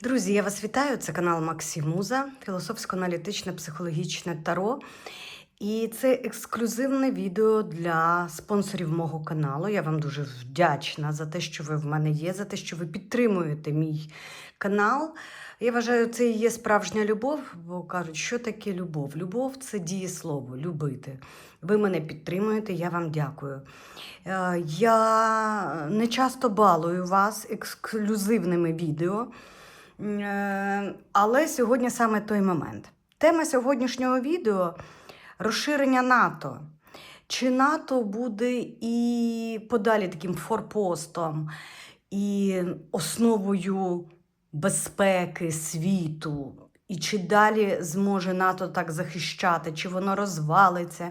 Друзі, я вас вітаю. Це канал Максимуза, філософсько-аналітичне психологічне таро. І це ексклюзивне відео для спонсорів мого каналу. Я вам дуже вдячна за те, що ви в мене є, за те, що ви підтримуєте мій канал. Я вважаю, це і є справжня любов, бо кажуть, що таке любов? Любов це дієслово, любити. Ви мене підтримуєте, я вам дякую. Е, Я не часто балую вас ексклюзивними відео. Е, Але сьогодні саме той момент. Тема сьогоднішнього відео розширення НАТО. Чи НАТО буде і подалі таким форпостом, і основою безпеки світу? І чи далі зможе НАТО так захищати, чи воно розвалиться,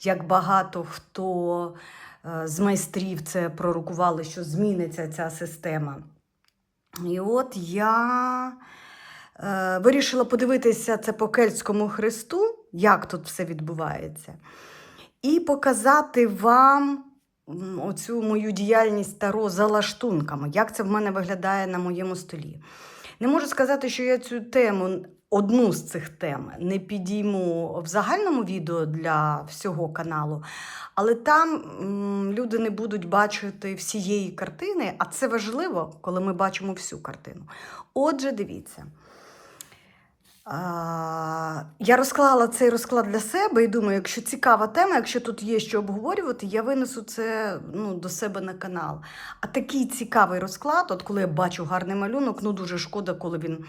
як багато хто е, з майстрів це пророкували, що зміниться ця система? І от я е, вирішила подивитися це по кельтському хресту, як тут все відбувається, і показати вам оцю мою діяльність таро за лаштунками, як це в мене виглядає на моєму столі. Не можу сказати, що я цю тему, одну з цих тем, не підійму в загальному відео для всього каналу, але там люди не будуть бачити всієї картини, а це важливо, коли ми бачимо всю картину. Отже, дивіться. Я розклала цей розклад для себе і думаю, якщо цікава тема, якщо тут є що обговорювати, я винесу це ну, до себе на канал. А такий цікавий розклад, от коли я бачу гарний малюнок, ну дуже шкода, коли він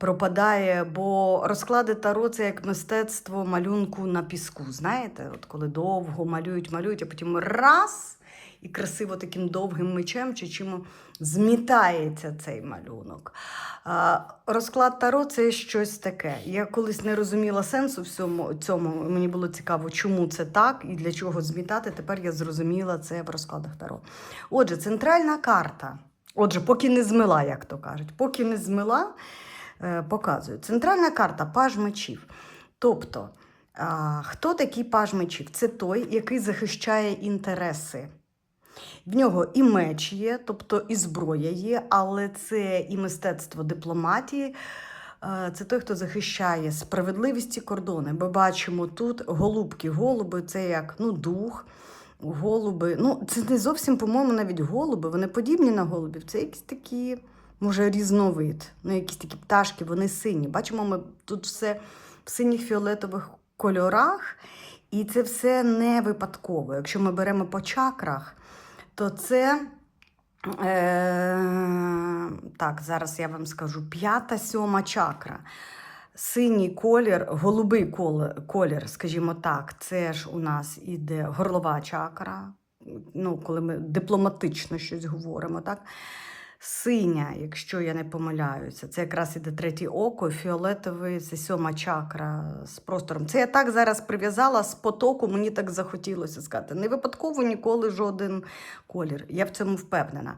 пропадає, бо розклади таро це як мистецтво малюнку на піску. Знаєте, от коли довго малюють, малюють, а потім раз і красиво таким довгим мечем чи чим змітається цей малюнок. Розклад таро це щось таке. Я колись не розуміла сенсу всьому цьому. Мені було цікаво, чому це так і для чого змітати. Тепер я зрозуміла це в розкладах таро. Отже, центральна карта. Отже, поки не змила, як то кажуть, поки не змила, показую. Центральна карта паж мечів. Тобто, хто такий паж мечів? Це той, який захищає інтереси. В нього і меч є, тобто і зброя є, але це і мистецтво дипломатії. Е, Це той, хто захищає справедливість і кордони. Ми бачимо тут голубки, голуби це як ну, дух, голуби. Ну, це не зовсім, по-моєму, навіть голуби. Вони подібні на голубів. Це якісь такі, може, різновид. Ну, якісь такі пташки, вони сині. Бачимо, ми тут все в синіх фіолетових кольорах, і це все не випадково. Якщо ми беремо по чакрах, то це. Е, так, зараз я вам скажу п'ята, сьома чакра. Синій колір, голубий колір, скажімо так, це ж у нас іде горлова чакра. Ну, коли ми дипломатично щось говоримо, так? Синя, якщо я не помиляюся, це якраз іде третє око, фіолетовий це сьома чакра з простором. Це я так зараз прив'язала з потоку, мені так захотілося сказати. Не випадково ніколи жоден колір. Я в цьому впевнена.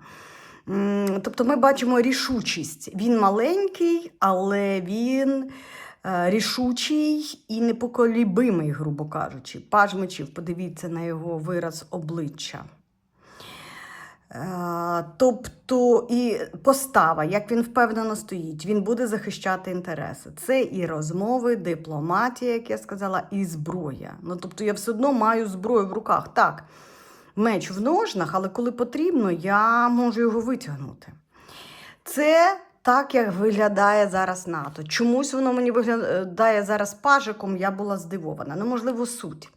Тобто ми бачимо рішучість. Він маленький, але він е, рішучий і непоколібимий, грубо кажучи. Паж мечів, подивіться на його вираз обличчя. Е, Тобто і постава, як він впевнено стоїть, він буде захищати інтереси. Це і розмови, дипломатія, як я сказала, і зброя. Ну, тобто я все одно маю зброю в руках. Так, меч в ножнах, але коли потрібно, я можу його витягнути. Це так, як виглядає зараз НАТО. Чомусь воно мені виглядає зараз пажиком, я була здивована. Ну, можливо, суть.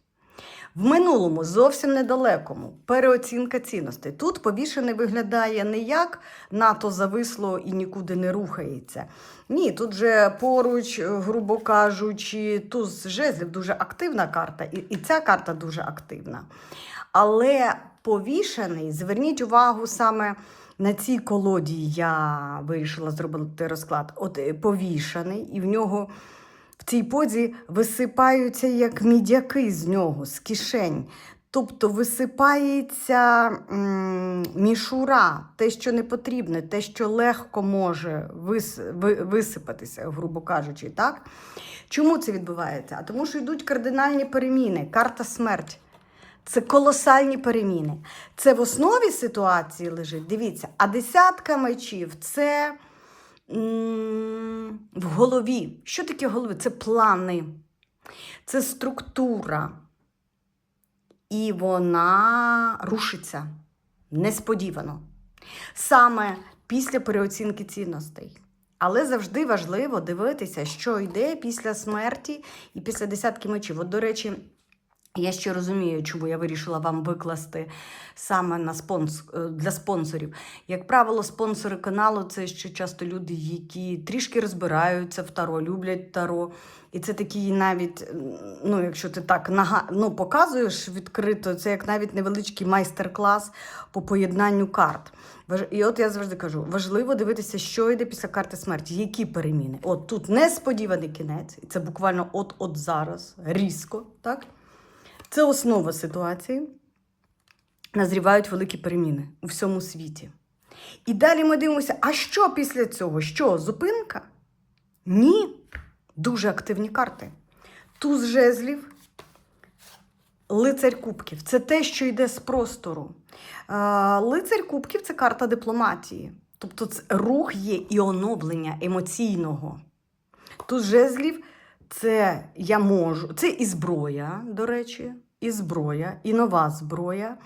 В минулому, зовсім недалекому, переоцінка цінностей. Тут повішений виглядає не як НАТО зависло і нікуди не рухається. Ні, тут же поруч, грубо кажучи, туз жезлів дуже активна карта, і, і ця карта дуже активна. Але повішений, зверніть увагу саме на цій колоді я вирішила зробити розклад. От е, повішений, і в нього цій позі висипаються як мідяки з нього, з кишень. Тобто висипається мішура, те, що не потрібне, те, що легко може вис, ви, висипатися, грубо кажучи. так? Чому це відбувається? А тому що йдуть кардинальні переміни, карта смерть. Це колосальні переміни. Це в основі ситуації лежить. Дивіться, а десятка мечів це в голові. Що таке голови? Це плани, це структура. І вона рушиться несподівано. Саме після переоцінки цінностей. Але завжди важливо дивитися, що йде після смерті і після десятки мечів. От, до речі, я ще розумію, чому я вирішила вам викласти саме на спонс... е, для спонсорів. Як правило, спонсори каналу це ще часто люди, які трішки розбираються в таро, люблять таро. І це такий навіть, ну, якщо ти так нага... ну, показуєш відкрито, це як навіть невеличкий майстер-клас по поєднанню карт. І от я завжди кажу: важливо дивитися, що йде після карти смерті, які переміни. От тут несподіваний кінець, і це буквально от-от зараз, різко, так? Це основа ситуації. Назрівають великі переміни у всьому світі. І далі ми дивимося, а що після цього? Що, зупинка? Ні. Дуже активні карти. Туз жезлів, лицарь кубків. Це те, що йде з простору. Лицарь кубків це карта дипломатії. Тобто це рух є і оновлення емоційного. Туз жезлів це я можу, це і зброя, до речі, і зброя, і нова зброя.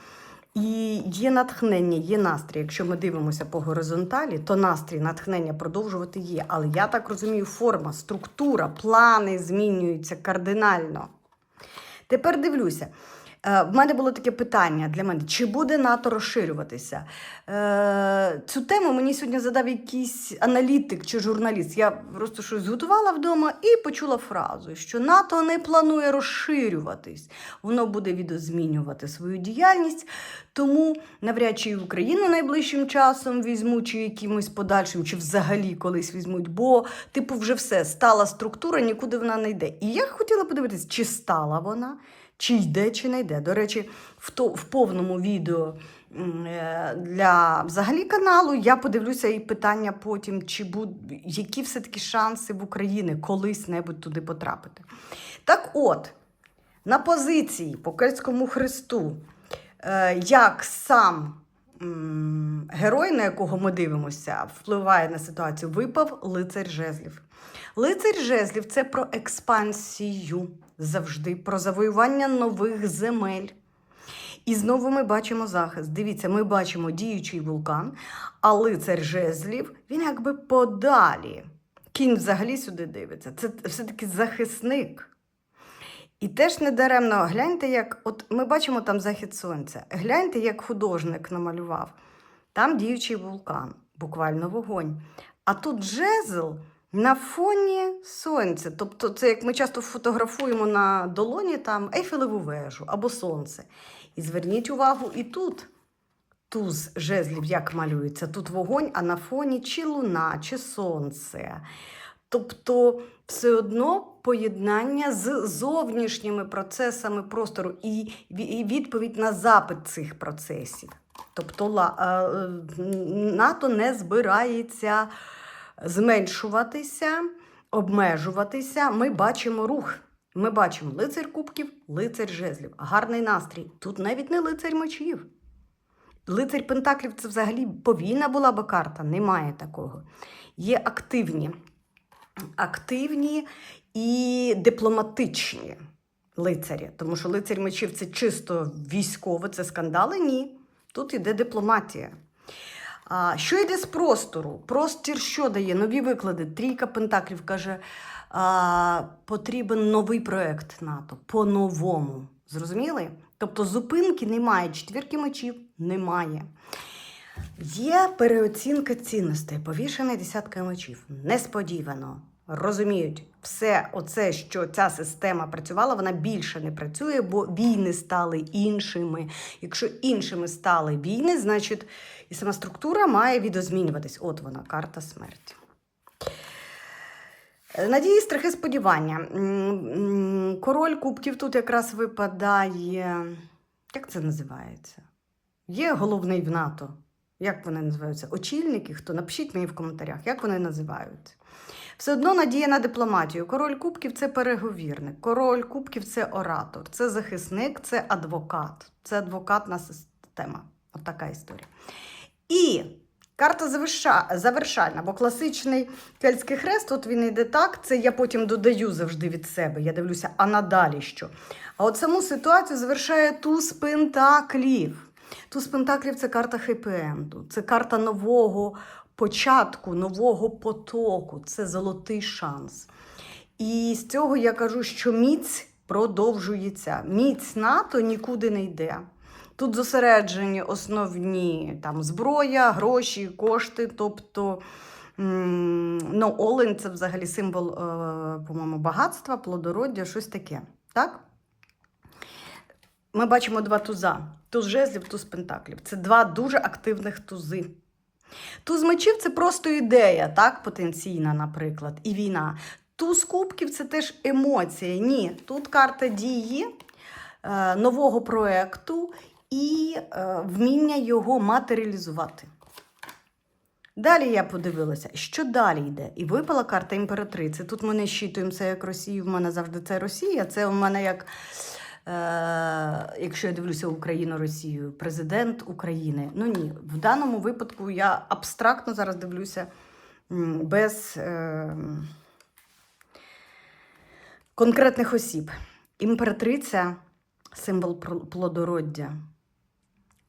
І є натхнення, є настрій. Якщо ми дивимося по горизонталі, то настрій, натхнення продовжувати є. Але я так розумію, форма, структура, плани змінюються кардинально. Тепер дивлюся. Е, В мене було таке питання для мене: чи буде НАТО розширюватися? Е, Цю тему мені сьогодні задав якийсь аналітик чи журналіст. Я просто щось готувала вдома і почула фразу, що НАТО не планує розширюватись. Воно буде відозмінювати свою діяльність, тому навряд чи Україну найближчим часом візьмуть, чи якимось подальшим, чи взагалі колись візьмуть, бо, типу, вже все, стала структура, нікуди вона не йде. І я хотіла подивитись, чи стала вона, чи йде, чи не йде. До речі, в, то, в повному відео е, для взагалі каналу я подивлюся і питання потім, чи буд, які все-таки шанси в Україні колись-небудь туди потрапити. Так от, на позиції по Кельтському хресту, е, як сам герой, на якого ми дивимося, впливає на ситуацію, випав лицар жезлів. Лицар жезлів це про експансію завжди, про завоювання нових земель. І знову ми бачимо захист. Дивіться, ми бачимо діючий вулкан, а лицар жезлів він якби подалі. Кінь взагалі сюди дивиться. Це все-таки захисник. І теж недаремно гляньте, як от ми бачимо там захід сонця. Гляньте, як художник намалював. Там діючий вулкан, буквально вогонь. А тут жезл на фоні сонця. Тобто, це як ми часто фотографуємо на долоні там Ейфелеву вежу або сонце. І зверніть увагу, і тут туз жезлів як малюється. Тут вогонь, а на фоні чи луна, чи сонце. Тобто, все одно поєднання з зовнішніми процесами простору і відповідь на запит цих процесів. Тобто е, НАТО не збирається зменшуватися, обмежуватися. Ми бачимо рух. Ми бачимо лицар кубків, лицар жезлів. Гарний настрій. Тут навіть не лицар мечів. Лицар Пентаклів це взагалі повійна була би карта. Немає такого. Є активні, активні і дипломатичні лицарі. Тому що лицар мечів це чисто військове, це скандали. Ні. Тут іде дипломатія. А, що йде з простору? Простір що дає? Нові виклади. Трійка Пентаклів каже, а, потрібен новий проект НАТО по-новому. Зрозуміли? Тобто зупинки немає, четвірки мечів немає. Є переоцінка цінностей, повішений десятка мечів. Несподівано. Розуміють, все оце, що ця система працювала, вона більше не працює, бо війни стали іншими. Якщо іншими стали війни, значить і сама структура має відозмінюватись. От вона, карта смерті. Е, Надії, страхи, сподівання. Король кубків тут якраз випадає. Як це називається? Є головний в НАТО. Як вони називаються? Очільники? Хто? Напишіть мені в коментарях, як вони називаються. Все одно надія на дипломатію. Король кубків це переговірник. Король кубків це оратор, це захисник, це адвокат. Це адвокатна система. От така історія. І Карта завершальна, бо класичний кельтський хрест, от він йде так, це я потім додаю завжди від себе. Я дивлюся, а надалі що. А от саму ситуацію завершає туз пентаклів. Туз пентаклів це карта хеппі-енду, це карта нового початку, нового потоку, це золотий шанс. І з цього я кажу, що міць продовжується. Міць НАТО нікуди не йде. Тут зосереджені основні там, зброя, гроші, кошти. Тобто ну, олень це взагалі символ, е, по-моєму, багатства, плодороддя, щось таке. Так? Ми бачимо два туза: туз жезлів, туз пентаклів. Це два дуже активних тузи. Туз мечів це просто ідея, так, потенційна, наприклад, і війна. Туз кубків це теж емоція. Ні, тут карта дії, е, нового проекту і е, вміння його матеріалізувати. Далі я подивилася, що далі йде. І випала карта імператриці. Тут ми не щитуємо це як Росію, в мене завжди це Росія. Це у мене як, якщо я дивлюся Україну Росію, президент України. Ну ні, в даному випадку я абстрактно зараз дивлюся без е, конкретних осіб. Імператриця символ плодороддя,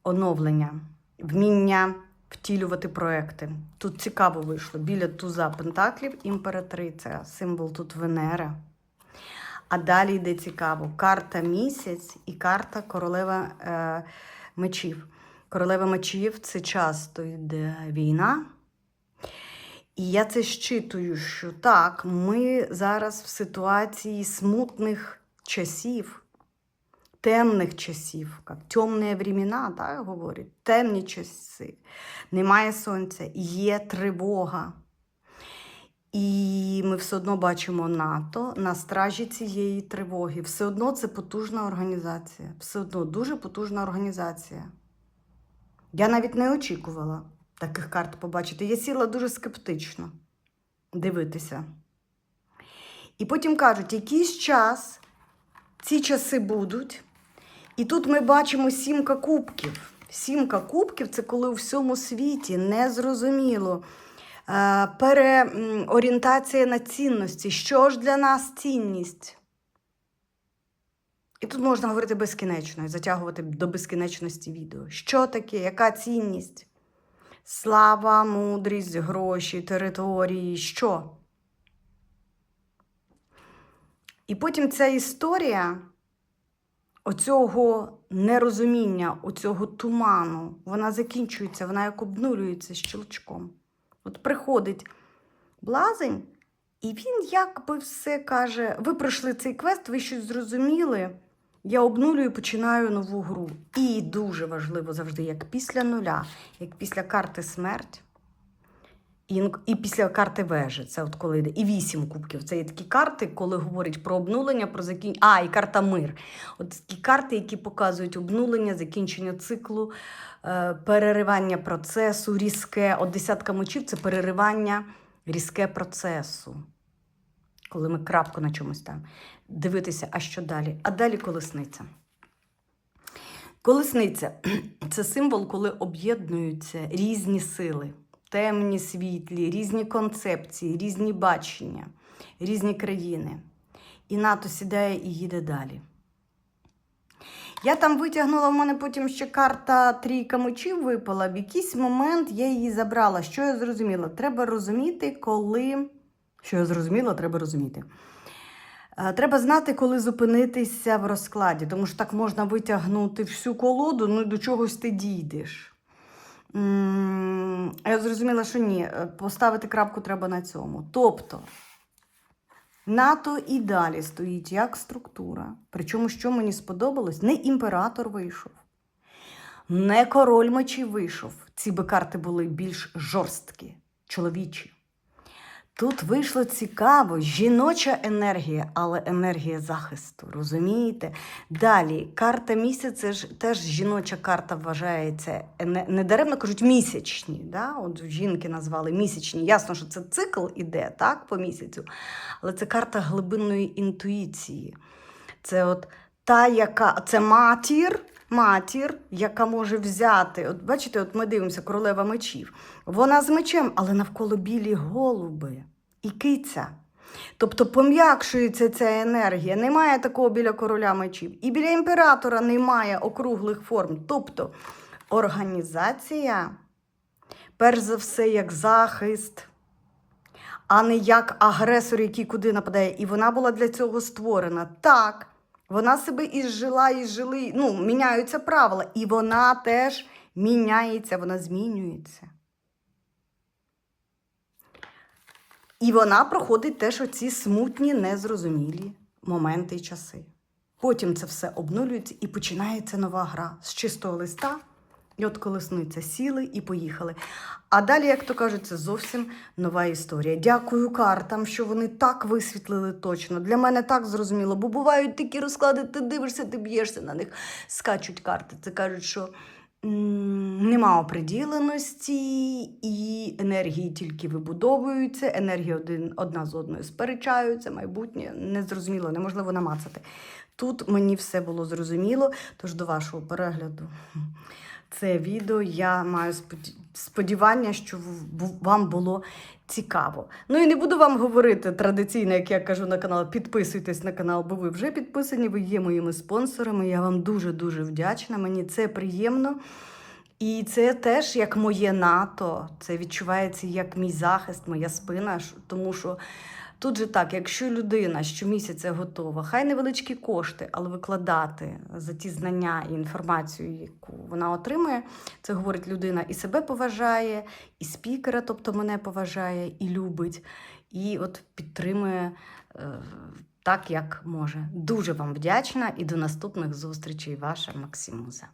оновлення, вміння втілювати проекти. Тут цікаво вийшло. Біля туза Пентаклів імператриця, символ тут Венера. А далі йде цікаво: карта місяць і карта королева е, мечів. Королева мечів це часто йде війна. І я це щитую, що так, ми зараз в ситуації смутних часів, темних часів, як темні времена, так, говорять, темні часи. Немає сонця, є тривога. І ми все одно бачимо НАТО на стражі цієї тривоги. Все одно це потужна організація. Все одно дуже потужна організація. Я навіть не очікувала таких карт побачити. Я сіла дуже скептично дивитися. І потім кажуть, якийсь час ці часи будуть. І тут ми бачимо сімка кубків. Сімка кубків це коли у всьому світі незрозуміло. Е, Переорієнтація на цінності. Що ж для нас цінність? І тут можна говорити безкінечно і затягувати до безкінечності відео. Що таке? Яка цінність? Слава, мудрість, гроші, території, що? І потім ця історія оцього нерозуміння, оцього туману, вона закінчується, вона як обнулюється щелчком. От приходить блазень, і він якби все каже: ви пройшли цей квест, ви щось зрозуміли. Я обнулюю і починаю нову гру. І дуже важливо завжди, як після нуля, як після карти смерть, і, і після карти вежі. Це от коли йде. І вісім кубків. Це є такі карти, коли говорять про обнулення, про закінчення. А, і карта мир. От такі карти, які показують обнулення, закінчення циклу, е, переривання процесу, різке. От десятка мечів це переривання різке процесу. Коли ми крапку на чомусь там. Дивитися, а що далі? А далі колесниця. Колесниця це символ, коли об'єднуються різні сили, темні, світлі, різні концепції, різні бачення, різні країни. І НАТО сідає і їде далі. Я там витягнула, в мене потім ще карта трійка мечів випала. В якийсь момент я її забрала. Що я зрозуміла? Треба розуміти, коли. Що я зрозуміла, треба розуміти. Е, Треба знати, коли зупинитися в розкладі, тому що так можна витягнути всю колоду, ну і до чогось ти дійдеш. Я зрозуміла, що ні, е, поставити крапку треба на цьому. Тобто, НАТО і далі стоїть як структура. Причому, що мені сподобалось, не імператор вийшов, не король мечі вийшов. Ці би карти були більш жорсткі, чоловічі. Тут вийшло цікаво, жіноча енергія, але енергія захисту, розумієте? Далі, карта місяця ж теж жіноча карта вважається. ене- Недаремно кажуть місячні. Да? От жінки назвали місячні. Ясно, що це цикл іде так, по місяцю, але це карта глибинної інтуїції. Це от та, яка це матір, матір, яка може взяти. От бачите, от ми дивимося королева мечів. Вона з мечем, але навколо білі голуби і киця. Тобто пом'якшується ця енергія. Немає такого біля короля мечів. І біля імператора немає округлих форм. Тобто організація, перш за все, як захист, а не як агресор, який куди нападає. І вона була для цього створена. Так, вона себе і жила, і жили. Ну, міняються правила. І вона теж міняється, вона змінюється. І вона проходить теж оці смутні, незрозумілі моменти і часи. Потім це все обнулюється і починається нова гра з чистого листа. І от колесниця сіли і поїхали. А далі, як то кажуть, це зовсім нова історія. Дякую картам, що вони так висвітлили точно. Для мене так зрозуміло, бо бувають такі розклади, ти дивишся, ти б'єшся на них, скачуть карти. Це кажуть, що нема оприділеності, і енергії тільки вибудовуються, енергії один, одна з одною сперечаються, майбутнє незрозуміло, неможливо намацати. Тут мені все було зрозуміло, тож до вашого перегляду це відео. Я маю сподівання, що вам було цікаво. Ну і не буду вам говорити традиційно, як я кажу на канал, підписуйтесь на канал, бо ви вже підписані, ви є моїми спонсорами. Я вам дуже-дуже вдячна. Мені це приємно. І це теж як моє НАТО, це відчувається як мій захист, моя спина. Тому що тут же так, якщо людина щомісяця готова, хай невеличкі кошти, але викладати за ті знання і інформацію, яку вона отримує, це говорить людина і себе поважає, і спікера, тобто мене поважає, і любить, і от підтримує. е, Так, як може. Дуже вам вдячна і до наступних зустрічей, ваша Максимуза.